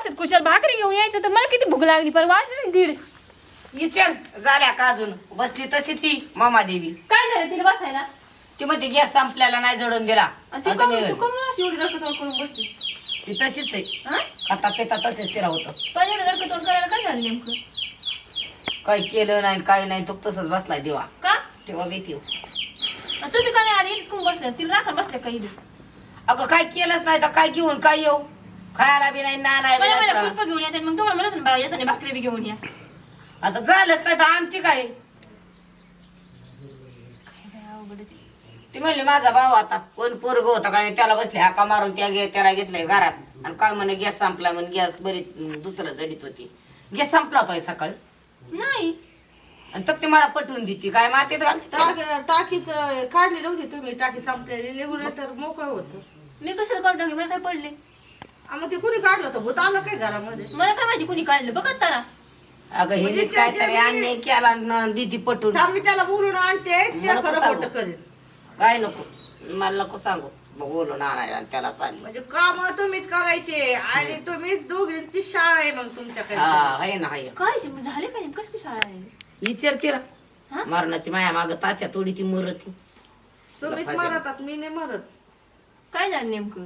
बसत कुशाल भाकरी घेऊन यायचं तर मला किती भूक लागली पण वाजले दीड. विचार झाल्या का अजून? बसली तशी ती मामा देवी. काय झालं तिला बसायला? ती म्हणते गॅस संपल्याला नाही जोडून दिला. आणि तू आणि कमून तुम्ही- तू कमून अशी एवढी रक्त तोंड करून बसली. ती तशीच आहे. हा? आता पिता तसेच तिला होतं. पण एवढं करायला काय झालं नेमकं? काही केलं नाही काही नाही तो तसंच बसलाय देवा. का? तेव्हा भीती आणि तुम्ही काय आली? इथेच कोण बसल्या तिला राखा बसल्या काही अगं काय केलंच नाही तर काय घेऊन काय येऊ? खायला बी नाही ना नाही बी मला नाही मला तर- कुलपं घेऊन येते मग तुम्हाला म्हणत ना येताना भाकरी बी घेऊन या. आता झालंच नाही तर आणते काय? ती म्हणली माझा भाऊ आता कोण पोरग होता काय त्याला बसले हाका मारून त्या गे- त्याला घेतलंय घरात. आणि काय म्हणे गॅस संपला म्हणून गॅस बरी दुसरं जडीत होती. गॅस संपला होता सकाळी. नाही. आणि तर ती मला पटवून देते. काय मातीत घालते त्याला. टाक टाकीच काढली नव्हती तुम्ही टाकी संपलेली. रेग्युलेटर मोकळं होतं. मी कशाला काढून टाकली? मला काय पडले? मग ते कुणी काढलं होतं भूत? आलं काय घरामध्ये? मला काय माहिती कुणी काढलं? बघत तारा अगं म्हणजे काहीतरी त्याच्या अन्याय केला न दिदी पटवून थांब मी त्याला बोलून आणते. ते मला खरं कसं खोटं सांगू? करेल काय नको? मला नको सांगू. मग बोलून आणायला आणि त्याला चालली. म्हणजे काम तुम्हीच करायचे आणि तुम्हीच दोघींची शाळा आहे मग तुमच्याकडे. हा आहे ना आहे. काय झाले काय? कसं शाळा आहे? विचार हा? मरणाची माया माग तात्या थोडी ती मरती. तुम्हीच फाशी. मरतात मी नाही मरत. काय झालं नेमकं?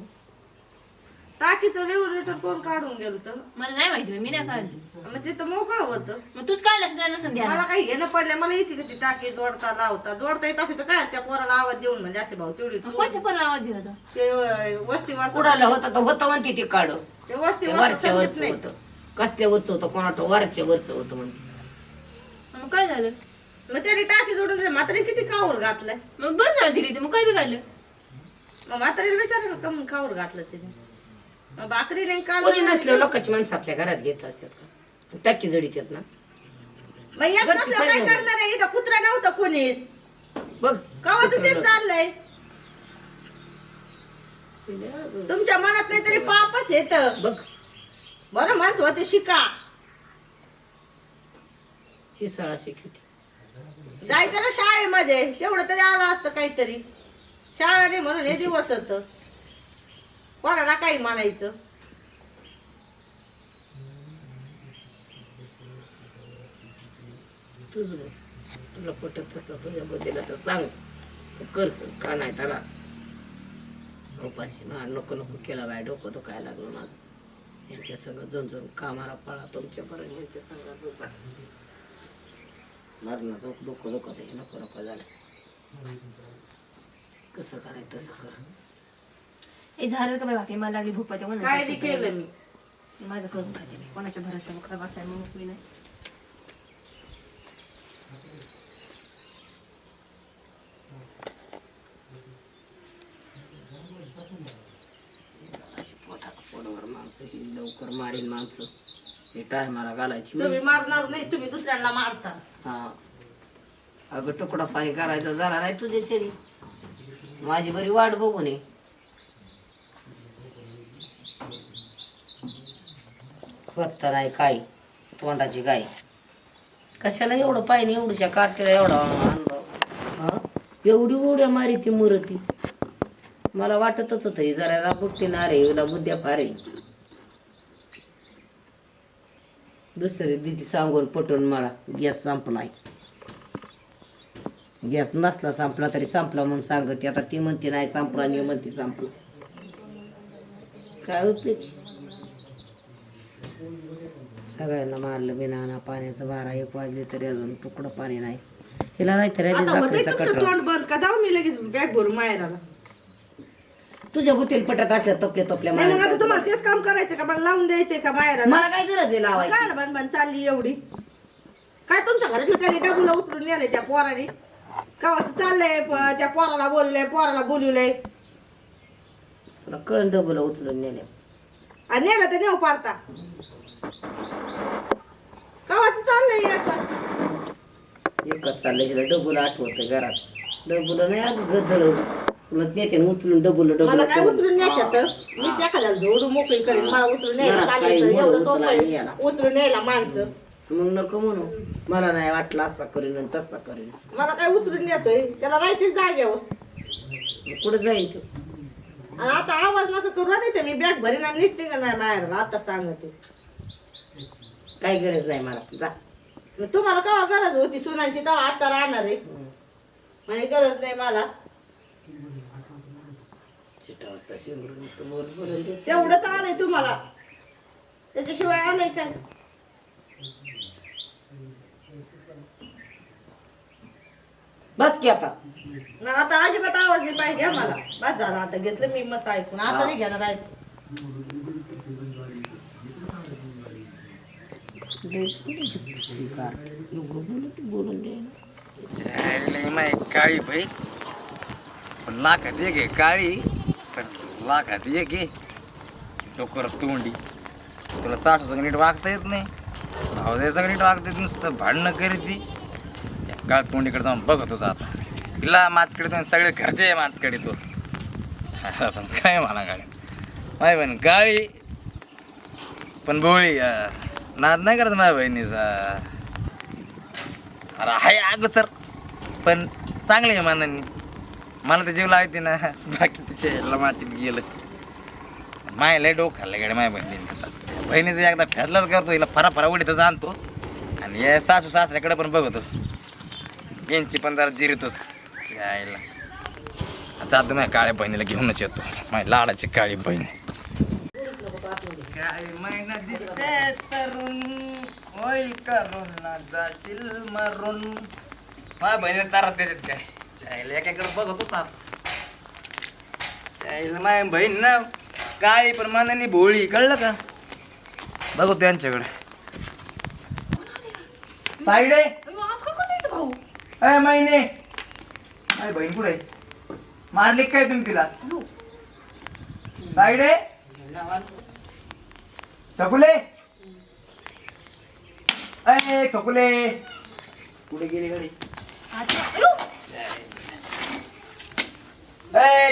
टाकीचं रेग्युलेटर कोण काढून गेलं तर मला नाही माहिती मी नाही काढली. मग तिथं मोकळं होतं. मग तूच काढलं सुद्धा नसेल मला काही घेणं पडलं मला येते का ती टाकी जोडता लावता. जोडता येत असेल तर काय? त्या पोराला आवाज देऊन म्हणजे असे भाऊ तेवढी कोणत्या पण आवाज दिला होता ते अं, वस्तीवर कुडाला होतं तर होतं म्हणते ते काढ. ते वस्तीवर वरच्या समजत वरच नाही. होतं. कसल्या वरच होतं? कोणाट वरच्या वरच होतं म्हणते. मग काय झालं? मग त्याने टाकी जोडून दिली. म्हातारी किती कावर घातलंय? मग बरं झालं दिली ते. मग काय बिघडलं मग म्हातारीला विचारलं का मग कावर घातलं तिने? भाकरी नाही काल कोणी नसल्यावर लोकांची माणसं आपल्या घरात घेत असतात का? टाकी जडीत येत ना. मग येत घरची नसल्यावर काय सवय करणार आहे? इथं कुत्रा नव्हतं कोणी. बघ कावाचं तेच चाललंय. तुमच्या मनात नाही तरी पापच येत बघ. बरं म्हणत होते शिका. ती शाळा शिकवते. जायचं ना शाळेमध्ये. तेवढं तरी आलं असतं काहीतरी. शाळा नाही म्हणून हे दिवस होत. कोणाला काही म्हणायचं? तुझ तुला पटत असला तुझ्या बद्दल तर सांग. तू कर का नाही त्याला? उपाशी मा नको नको केला बाय डोकं दुखायला लागलो माझं. यांच्या संग झुंजून कामाला पळा तुमच्या पर्यंत यांच्या संग झुंजा मरण झोप डोकं दुखत नको नको झालं. कसं करायचं तसं कर. हे झालं का बाकी? मला लागली भूक पाहिजे काय केलं मी. माझं करून खाते मी. कोणाच्या भरोशा मग बसायला मग मोकळी नाही. ही लवकर मारीन माणसं. हे टायमाला घालायची तुम्ही मारणार नाही तुम्ही दुसऱ्यांना मारता. हा. अगं तुकडा पाणी करायचा झाला नाही तुझ्या चरी माझी बरी वाट बघू नये होत नाही काय? तोंडाची गाय कशाला एवढं पाहिजे एवढ्याशा कार्टीला एवढा आणलं हा? एवढी उड्या मारी ती मुरती मला वाटतच होतं ही जरा बुट्टी नारे हिला बुद्ध्या फारे दुसरी दिदी सांगून पटवून मला गॅस संपलाय. गॅस नसला संपला तरी संपला म्हणून सांगते. आता ती म्हणते नाही संपला नाही म्हणते संपला. काय उपयोग? सगळ्यांना मारलं बिना पाण्याचं बारा एक वाजले तरी अजून तुकडं पाणी नाही. तिला नाही तर आता होतंय साखरेचा तुमचं कटरा. तोंड बंद का? जाऊ मी लगेच बॅग भरून माहेराला. तुझ्या गुतील पटत असल्या तपल्या तपल्या नाही मग आता मारायच्या. तुम्हाला तेच काम करायचं का? मला लावून द्यायचंय का माहेराला? मला काय गरज आहे लावायची? काय चालली एवढी. काय तुमच्या घरातलं त्याने डबुला उचलून नेलंय त्या पोराने? कावाचं चाललंय प- त्या पोराला बोललंय पोराला बोलवलंय. तुला कळण डबल उचलून नेल्या. आणि नेलं तर नेऊ पारता. चाललंय एकच. एकच चाललंय तिला डबल आठवत घरात. डबल नाही अगं गदळ. नेते उचलून डबल मला काय डबल उचलून न्यायच्यात मीच एखाद्याला जोडू मोकळी करेन मला उचलून न्यायला घरात चालेल काही तर एवढं म्हणून सोपं उचलायला आहे. यायला. उचलून न्यायला माणसं. मग नको म्हणू. मला नाही वाटलं असा करीन आणि तसा करीन. मला काय उचलून नेतोय? त्याला राहायचीच जागेवर. मग कुठं जाईल तू? आणि आता आवाज नका करू. नाही तर मी बॅग भरीन आणि नीट निघणार बाहेर आता सांगते. काही गरज नाही मला. जा. मग तुम्हाला केव्हा गरज होती सुनांची? तेव्हा आता राहणार आहे. म्हणजे गरज नाही मला. चिटावरचा नुसतं दे. तेवढंच आलंय तुम्हाला. त्याच्याशिवाय आलंय काय? बस की आता. ना आता अजिबात आवाज नाही पाहिजे मला बस झाला आता घेतलं मी मस्त ऐकून. आता नाही घेणार ऐकून एवढं बोलत बोलून दे लय माय काळी बाई पण लाखात एक आहे काळी पण लाखात एक आहे डोकर तोंडी. तुला सासू सगळं नीट वागता येत नाही. भावजाई सगळं नीट वागता येत नुसतं भांडणं करीत ती या काळ तोंडीकडे जाऊन बघत होता आता. तिला माझकडे तर सगळे घरचे आहे माझकडे तो. पण काय म्हणा गाडी? माय पण काळी पण भोळी अं, नाद नाही करत माझ्या बहिणीचा. अरे आहे अगं सर पण चांगले आहे मानांनी. मला तर जीव लावते ना. बाकी तिचे लमाची गेलं. माय लय डोक खाल्लं गाडी माझ्या बहिणीने बहिणीचं एकदा फेसलाच करतो हिला फरा फरा उडीतच आणतो आणि या सासू सासऱ्याकडे पण बघतो. यांची पण जरा जिरतोस. जायला. जातो माझ्या काळ्या बहिणीला घेऊनच येतो. माझ्या लाडाची काळी बहिणी. काळी महिना दिसते तरुण होईल जाशील मरून माझ्या बहिणीला तारात देतात काय? चायला एकाकडे बघतोच आता. चायला माझ्या बहीण ना काळी पण मनाने भोळी कळलं का? बघतो त्यांच्याकडे. ताईडे? अयो, आज काय भाऊ? अय महिने माझी बहीण कुठे मारली काय तुम्ही तिला? ताईडे? चकुले! अय चकुले! कुठे गेली गाडी?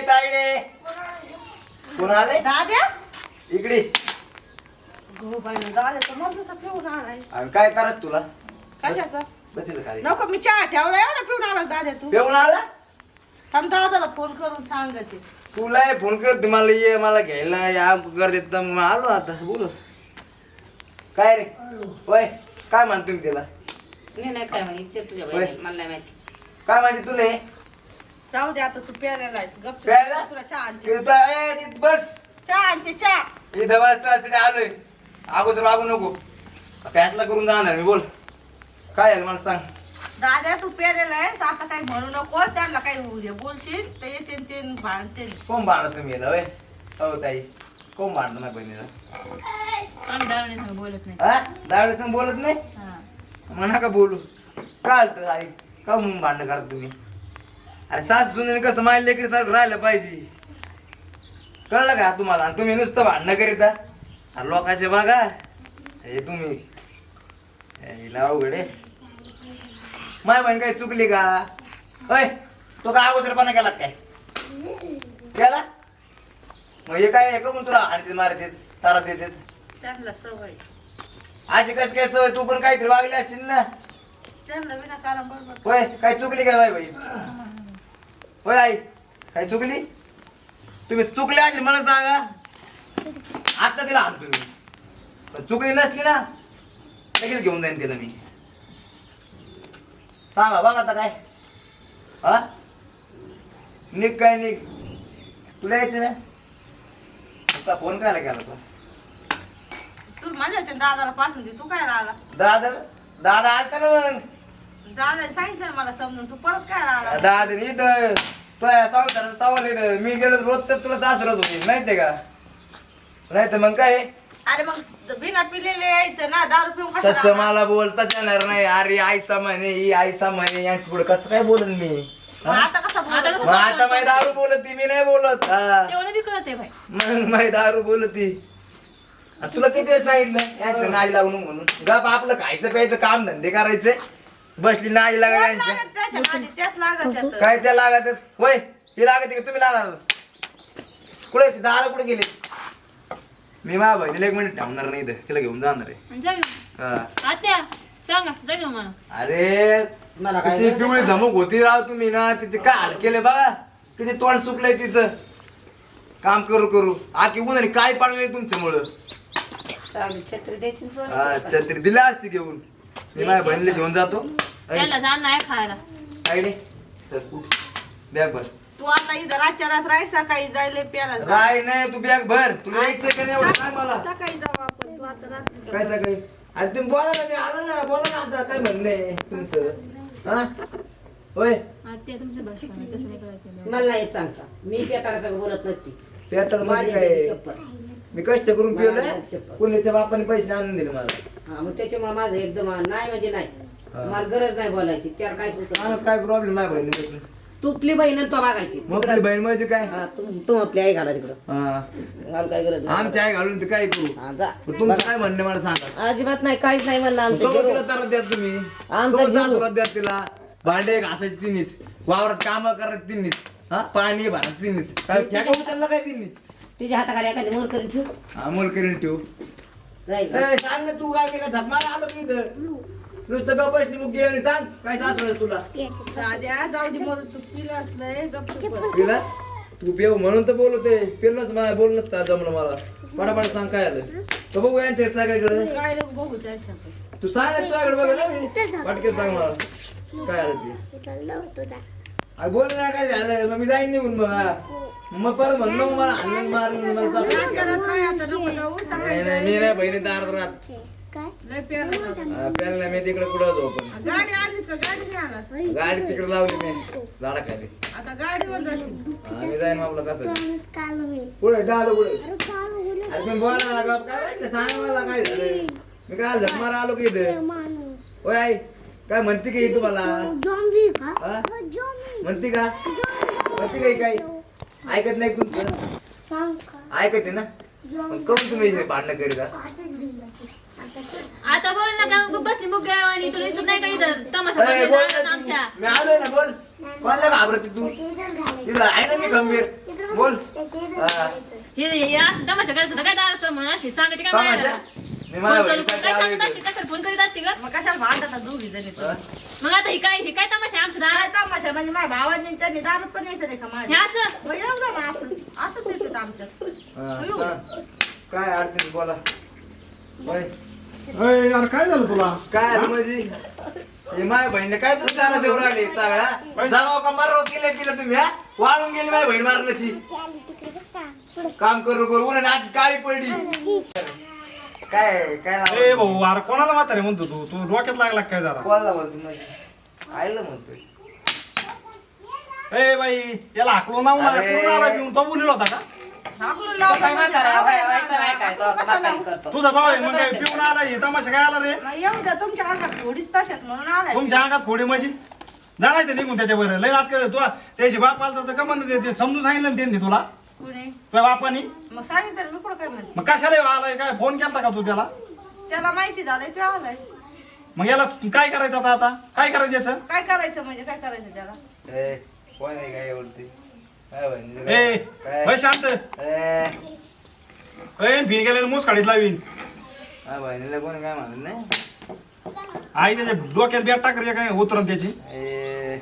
ताईडे! कोण आले? दाद्या? इकडे. गो बाई दाद्या तर मरणाचा पिऊन आलाय अरे काय करत तुला? कशाचा? बसेल खाली. नको मी चहा ठेवला एवढा पिऊन आला दाद्या तू. पेऊन आला? थांब दादाला फोन करून सांगते. तुला फोन कर मला ये मला घ्यायला या कर देत मग आलो आता बोल. काय रे? होय काय म्हणतो तुम्ही तिला? मी नाही काय माहिती विचार तुझ्या मला नाही माहिती. काय माहिती तुला? हे? जाऊ दे आता तू प्यायला आहेस गप्प प्यायला? तुला चहा आणते. ए, बस. चहा आणते चहा. त्यासाठी आलोय. अगोदर वागू नको. फॅसला करून जाणार मी बोल. काय झालं मला सांग. दादा तू प्यायलेला आहेस आता काही म्हणू नकोस त्यांना काही उद्या बोलशील ते येते ते भांडते कोण भांडत तुम्ही याला होय? हो ताई. कोण भांडत माझ्या बहिणीला? आम्ही बोलत नाही. हा? संग बोलत नाही? हा. म्हणा का बोलू. काय आलं आई. का म्हणून भांडण करा तुम्ही? अरे सास सुनेने कसं माहिती लेकरी सारखं राहिलं पाहिजे? कळलं का तुम्हाला? आणि तुम्ही नुसतं भांडणं करीता? अरे लोकांचे बघा. हे तुम्ही. हिला अवघड आहे. माय बहीण काही चुकली का? होय तो काय अगोदरपणा केला काय? केला? मग हे काय का म्हणून तुला हाणते मारतेस तारा देतेस? त्यांना सवय. अशी कस काय सवय? तू पण काहीतरी वागली असशील ना. त्यांना विनाकारण बरोबर होय काय चुकली काय बाई बाई? होय आई काय चुकली? तुम्ही चुकली आणली मला सांगा. आता तिला आणतो मी. पण चुकली नसली ना लगेच घेऊन जाईन तिला मी. सांगा बघ आता काय. हा? निघ काय निघ. तुला यायचं ना? फोन करायला गेला तो? तू माझ्या ते दादाला पाठवून दे. तू काय आला दादा दादा आलता ना मग? दादाने सांगितलं ना मला समजून. तू परत काय आला दादा इथं तो सावधान सावल इथं मी गेलो रोज तर तुला सासरत होती माहितीये का? नाही तर मग काय? अरे मग बिना पिलेले यायचं ना. दारू पिऊन तसं कशाला मला बोलताच येणार नाही. अरे आईसा म्हणे ही आईसा म्हणे यांच्या पुढे कसं काय बोलन मी? मग आता कसं आता कसं मग आता माही दारू बोलत ती मी नाही बोलत. हा. तेवढं बी कळते भाई मग माही दारू बोलत. ती तुला किती वेळेस सांगितलं? याचं नाई लागू नको म्हणून. गप आपलं खायचं प्यायचं काम धंदे करायचे. बसली यांच्या. लागत त्याच लागत त्यात. काय त्या लागत? आहेत? वय ही लागत का तुम्ही लागणार? कुठे? ती दादा कुठे गेले? मी माझ्या बहिणीला एक मिनिट ठेवणार नाही इथं. तिला घेऊन जाणार आहे. जा घेऊन. हा. आत्या सांगा जा घेऊन मला. अरे मला काय तिची पिवळी धमक होती राव तुम्ही ना. तिचे काय हाल केले बघा. किती तोंड सुकलंय तिचं. काम करू करू. आखी उन्हाने काय पाडले तुमच्यामुळं? सावली छत्री द्यायची सोनी हा, छत्री दिल्या असती घेऊन. मी माझ्या बहिणीला घेऊन जातो. त्याला खायला. काय नाही. चल उठ. बॅग भर. तू आता इथं रातच्या रात राय सकाळी जायला प्याला जा. काय नाही तू बॅग भर. तुला यायचं का नाही एवढं सांग मला. सकाळी जाऊ आपण तू आता रात्री काय सकाळी? अरे तुम्ही बोला ना मी आलो ना. बोला ना आता काय म्हणणं आहे तुमचं? हा? होय. तुमचं बस तसं नाही करायचं. मला नाही सांगता. मी पेताडाचं बोलत नसती. ते आता माझी म्हणजे काय शपथ. मी कष्ट करून पिवलं. पुण्याच्या बापाने पैसे आणून दिले मला. हा मग त्याच्यामुळे माझं एकदम नाही म्हणजे नाही. हा. मला गरज नाही बोलायची त्याला काय सुचत मला काय प्रॉब्लेम आहे बहिणी तुपली बहीण आणि तो मागायची. मग आपली बहीण म्हणजे काय? हा तू तू आपली आई घाला तिकडं. हा. मला काय गरज नाही. आमची आई घालून ते काय करू? हा जा. पण तुमचं काय म्हणणं मला सांगा? अजिबात नाही काहीच नाही म्हणलं आमचं. तिला तर द्या तुम्ही. जीव. सासुरात द्या तिला. भांडे घासायचे तिन्हीच वावरात काम करत तिन्हीच हा पाणी भरत तिन्हीच काय उचलला काय तिन्ही तिच्या हाताखाली एखादी मोर करून ठेव. अमोल करीन ठेवू. राहील. ए, सांग ना तू काय मी काय झपमारा आलो की इथं. नुसतं गप बसली मुग गेली सांग काय सासू तुला? दाद्या जाऊ दे मरून तू पिलं असलंय गपचूप बस. पिला? तू पेव म्हणून तर बोलतोय. पेलच मला बोल नसता जमलं मला. पटापट सांग काय आलं. तर बघू यांच्या सगळ्याकडे काय बघू त्यांच्याकडे. तू सांग ना तुझ्याकडे बघ वाटके सांग मला. काय आलं ते? बोल ना काय झालं? मग मी जाईन निघून मग हा. मग परत म्हणलं मग मला हाणलं मारून मला सासू रातच्या रात राय आता? नको जाऊ नाही मी नाही बहिणी दारात राहत. लय प्याला मी तिकडे कुठं झोपन. गाडी आणलीस का? गाडी नाही आलास गाडी तिकडे लावली मी झाडाखाली आता गाडीवर जाशील. हा, मी जाईन आपलं कसं. पुढे डाल पुढे अरे बोला ना काय वाटलं सांग मला काय झालं. मी काय झक मारा आलो की इथं. ओय आई काय म्हणते की तुम्हाला? हा? म्हणते का? म्हणते काही काही ऐकत नाही तुमचं ऐकते ना? पण कमी तुम्ही हे भांडणं करीत? आता बोल ना का बसली मुग आणि तुला दिसत नाही का इथं तमाशा ए, बोल तू. आमच्या. मी आलोय ना बोल. कोणाला घाबरते तू? तिला आहे ना मी गंभीर. बोल. हा. हे हे असं तमाशा करायचं होतं काय दारात म्हणून अशी सांगते काय तमाशा? मी माझ्या फोन करून बहिणीसाठी काय आलो सांगत असते? इथं. कशाला फोन करीत असते का मग कशाला भांडतात दोघी जणी हा? मग आता हे काय हे काय तमाशा आहे आमच्या काय दारात तमाशा म्हणजे माझ्या भावाने त्यांनी दारू पण यायचं नाही का हे माझ्या असं? मग असं असंच येतात आमच्यात हा, सांग. काय अडचण बोला. होय. यार काय झालं तुला? काय आलं म्हणजे? हे माझ्या बहिणीने काय प्रचार देऊ राहिले सगळ्या? का मारो केले तिला तुम्ही हा? वाळून गेली माझी बहीण मारण्याची. काम करू करू. उन्हाने आग काळी पडली. काय काय नाव? ए भाऊ अरे कोणाला म्हातारे म्हणतो तू? तू डोक्यात लागला काय जरा? कोणाला म्हणतो म्हणजे आईला म्हणतोय. ए बाई याला हाकलून ना अरे. हाकलून आला घेऊन. तो बोलिला होता का? हाकलून लावलं काय म्हणजे म्हातारा, भाव वय- आहे वयचं नाही काय, तो आता कसं म्हातारी लावू? करतो. तुझा भाऊ आहे मग काय पिऊन आला? हे तमाशा काय आला रे? मग येऊ द्या तुमच्या अंगात थोडीच तशात म्हणून आलाय तुमच्या अंगात खोडी माझी जाणार ते निघून त्याच्या बरं लय नाटक तू त्याची बाप आलता तर का म्हणत ते- ते समजून सांगितलं ना त्यांनी तुला. कुणी? तुझ्या बापानी? मग सांगितलं मी कुठं काय म्हणते? मग कशाला ह्यो आलाय? काय फोन केलता का तू त्याला? त्याला माहिती झालंय ते आलाय. मग याला तू काय करायचं आता आता? काय करायचं याचं? काय करायचं म्हणजे काय करायचं त्याला? ए, कोण आहे काय एवढती काय बहिणीला ए काय? होय शांत. ए, ए फिर गेले मूस काढीत लावीन. बहिणीला कोण काय म्हणत नाही? आई त्याच्या डोक्यात बॅट टाकर काय उतरन त्याची. ए,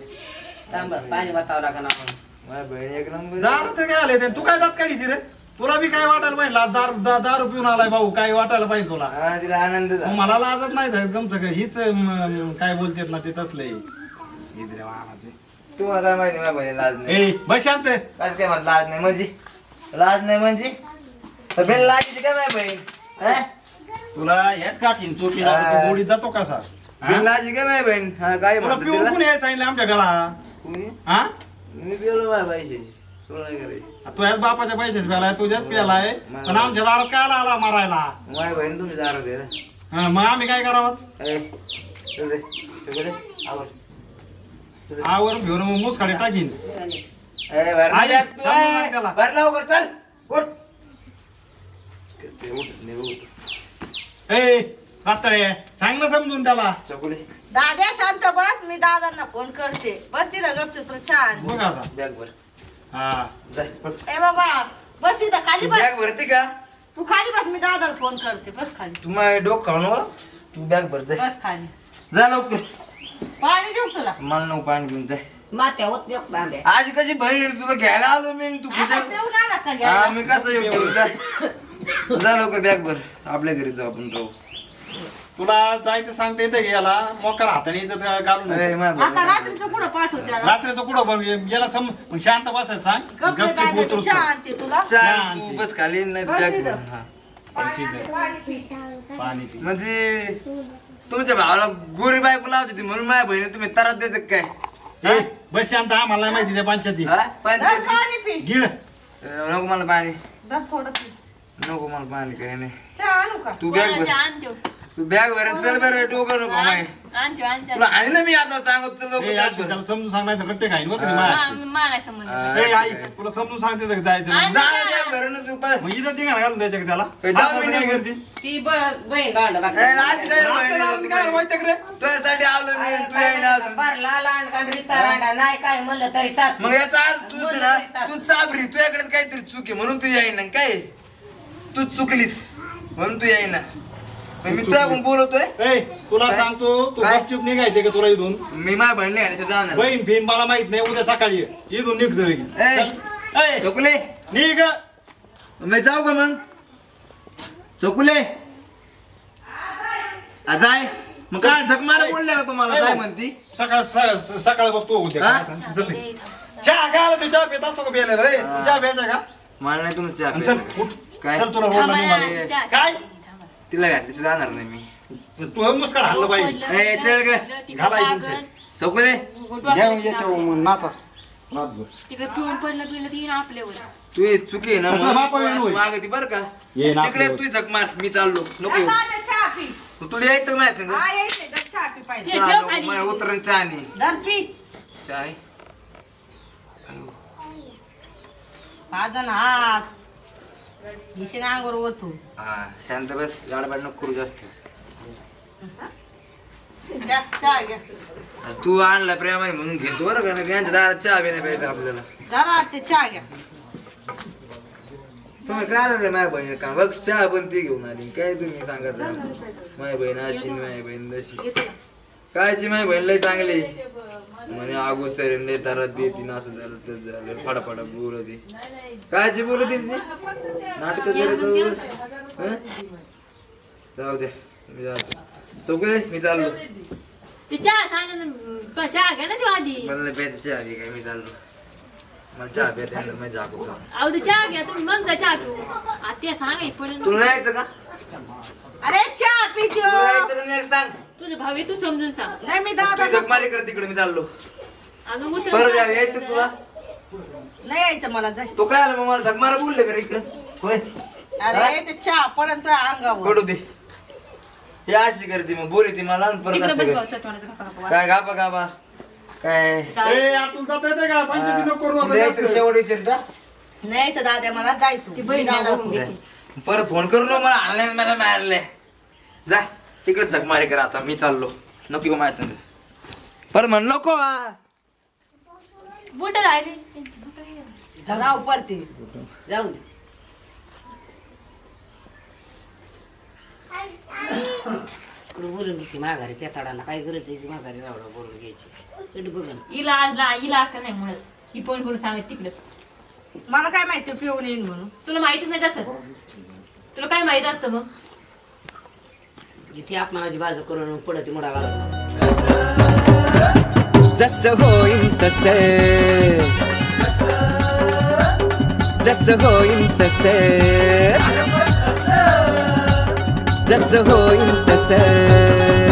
थांब पाणी वाचावं लागेल आपण. माझ्या बहिणी एक नंबर दारू तर काय आले ते तू काय दात काढी रे? तुला बी काय वाटायला पाहिजे? ला- दारू दा- दारू पिऊन आलाय भाऊ. काय वाटायला पाहिजे तुला? हा तिला आनंद मग मला लाजत नाही तर तुमचं काय हीच म, काय बोलतेत ना ते तसले. तुम्हाला काय माहिती माझ्या बहिणी लाज नाही. ए बस शांत. कसं काय लाज नाही? म्हणजे? लाज नाही म्हणजे? बहीण लाजायची काय माझी बहीण? हा? तुला हेच काठीन. चोटी हा. गोडीत जातो कसा? लाजायची काय माझी बहीण? हा काय तुला म्हणतो पिऊन तिला? कोणी हे सांगितलं आमच्या घरा कुणी? हा? मी पिलो माझ्या पैशाची. तुला काय करायची. तुझ्याच बापाच्या पैशाच प्यालाय तुझ्याच प्यालाय पण आमच्या दारात काय आला मारायला? माझी बहीण तुम्ही दारू दे हा, मग आम्ही काय करावं? आवर. आवरून घेऊन मग मूस खाली टाकीन. ए, भर आई, बॅग तू, ए, त्याला. चल. उठ. ते उठ, ते उठ. ए रातळे सांग ना समजून त्याला. चकुले. दाद्या शांत बस मी दादांना फोन करते. बस तिथं गपचूप छान. बघ आता बॅग भर हा. ए बाबा बस तिथं खाली बस. बॅग भरते का? तू खाली बस मी दादाला फोन करते. बस खाली. तू माझ्या डोक खाऊ नको तू बॅग भर जाय बस खाली. जा लवकर. पाणी देऊ तुला? मला नको पाणी घेऊन जाय मात्या होत आज कशी बहीण तुला घ्यायला आलो मी. तू आता कुठे पिऊन आला का हा घ्यायला? मी कसं येऊ? जा. जा लवकर बॅग भर आपल्या घरी जाऊ आपण राहू. तुला जायचं सांगता येतं की याला? मोकार हाताने इज्जत घालून ए, आता रात्रीचं पुढं पाठवू त्याला? रात्रीचं कुठं बघ? याला सम मग शांत बसायचं सांग. गप्प गपचूप दादा उतरूच चहा कर. आणते तुला? चाल तू बस खाली नाही बस. हा. पाणी ठीक आणते, आहे. पाणी पी. पाणी पी. म्हणजे तुमच्या भावाला गोरी बायको लावत होती म्हणून माझ्या बहिणी तुम्ही त्रास देत काय? ए, बस शांत आम्हाला नाही माहिती त्या पंचायती हा? पाणी पी. गिळ. नको मला पाणी. धर थोडं पी. नको मला पाणी काही नाही. चहा आणू का? तू बॅग आणतो. तू बॅग भर चल बरं डोकं नको माय. तुला आहे ना मी आता सांगत ए, आज. त्याला समजून सांगायचं प्रत्येक आहे नाही संबंध ए आई तुला समजून सांगते तर जायचं आणि- जा. ना बॅग ना तू पण मग इथं ती घालून द्यायचं का त्याला? काय जाऊ असं मी काय नाही करते? ती बहीण आज काय रात्र? माहिती? का रे? तुझ्यासाठी आलो मी तू येईना अजून. भरला लांड रिता रांडा नाही काय म्हणलं तरी सासू. मग याचा अर्थ तूच ना तू चाबरी तुझ्याकडे काहीतरी चूक आहे म्हणून तू येईना. काय? तू चुकलीस म्हणून तू येईना. मी तुझ्याकडून बोलतोय ए तुला सांगतो तू काय? गपचूप निघायचे का तुला इथून मी माझ्या बहिणी घालायचं जाणार बहीण फिन मला माहीत नाही उद्या सकाळी ये. इथून निघतो लगेच ए. चल. ए, चकुले निघ मी जाऊ का मग चकुले आ, जाय मग काय झक मारा बोलले का तुम्हाला भाऊ. म्हणती सकाळ स- सकाळ बघतो उद्या हा? काय सांगते, चल निघ. चहा घ्यायला तू चहा पेत असतो का प्यायला रे तू चहा प्यायचा का मला नाही आणि चल. उठ. काय? चल तुला रोडला थांबा नेऊन ना, आलो. चहा- काय तिला घातली तू जाणार नाही मी. तू हे मुस्काड हल्लं पाहिजे ए, चल ग. घाला इथून चकुले घ्या मग याच्यावर मग नाचा. रातभर. तिकडे पिऊन पडलं पिलं ती आपल्यावर तू हे चुकी आहे ना होय. मागती बरं का. ये ना तिकडे आपल्यावर. तू झक मार मी चाललो. नको ए, येऊ. दादा चहा पी. तू तुला यायचं नाही संग? हा चहा पी पाहिजे. ते चहा ठेव नको, खाली. माझ्या उतरण चहा नाही? माझा हात. दिशेने अंगावर ओतू. हा शांत बस गाडबाड नको करू जास्त घ्या, चहा घ्या. तू आणला प्रेमाने म्हणून घेतो बरं का नाही यांच्या दारात चहा बी नाही प्यायचा आपल्याला. जरा ते चहा घ्या. तुम्ही काय रे माझ्या बहीण का बघ चहा पण ती घेऊन आली. काय तुम्ही सांगत आहे? माझी बहीण अशी आणि माझी बहीण तशी. कायची माझी बहीण लय चांगली? म्हणे आगो सर लय तारा देती ना असं झालं तसं झालं फडाफडा बोलत कायची बोलत ती नाटक करत? जाऊ द्या मी जातो. चौकडे मी चाललो. ते चहा सांग ना चहा घ्या ना तू आधी. मला प्यायचं चहा बी काय मी चाललो. मला चहा प्यायचा नाही, मी जागो अहो ते चहा घ्या तुम्ही मग जा चहा पिऊ. आता सांगाय पडेल तुला यायचं का? अरे चहा पी त्यो तुला यायचं का नाही सांग. तुझं भावी तू समजून सांग. नाही मी तू दादा जगमारी कर तिकडे मी चाललो. अगं उतर परत या- यायचं तुला? नाही यायचं मला जाय. तो काय आला मग मला? जगमारा बोलले का रे इकडं? होय. अरे ते चहा पडन अंगावर. पडू दे. हे अशी करते मग बोली ती मला आणि परत तिकडे असं बस करते. भाऊ, तोंडाचं गप्पा गप्पा. काय गापा गापा काय? ए आतून जाता येते का? पंचायती नको करू आता द्यायचं जास्त. शेवट विचारता नाही यायचं दादा मला जाय तू. बहीण दादा. परत फोन करू नको मला आणले मला मारले. जा. तिकडे जगमारी कर आता मी चाललो. नको माझ्या संग. परत म्हण नको. बुट राहिले. जाऊ पडते जाऊ दे. इकडं बोलून घेते माघारी त्या तडाला काय गरज आहे की माघारी रावडा बोलून घ्यायची? चढ बघ ना. हिला आज ला हिला का नाही म्हणत. ही फोन करून सांगत तिकडे. मला काय माहिती पिऊन येईन म्हणून. तुला माहितच नाही तसं. तुला काय माहीत असतं मग? जिथे आपणाची बाजू करून पुढे ती मुडा घालून. जस होईन तस. जस होईन तस. जस होईन तसे.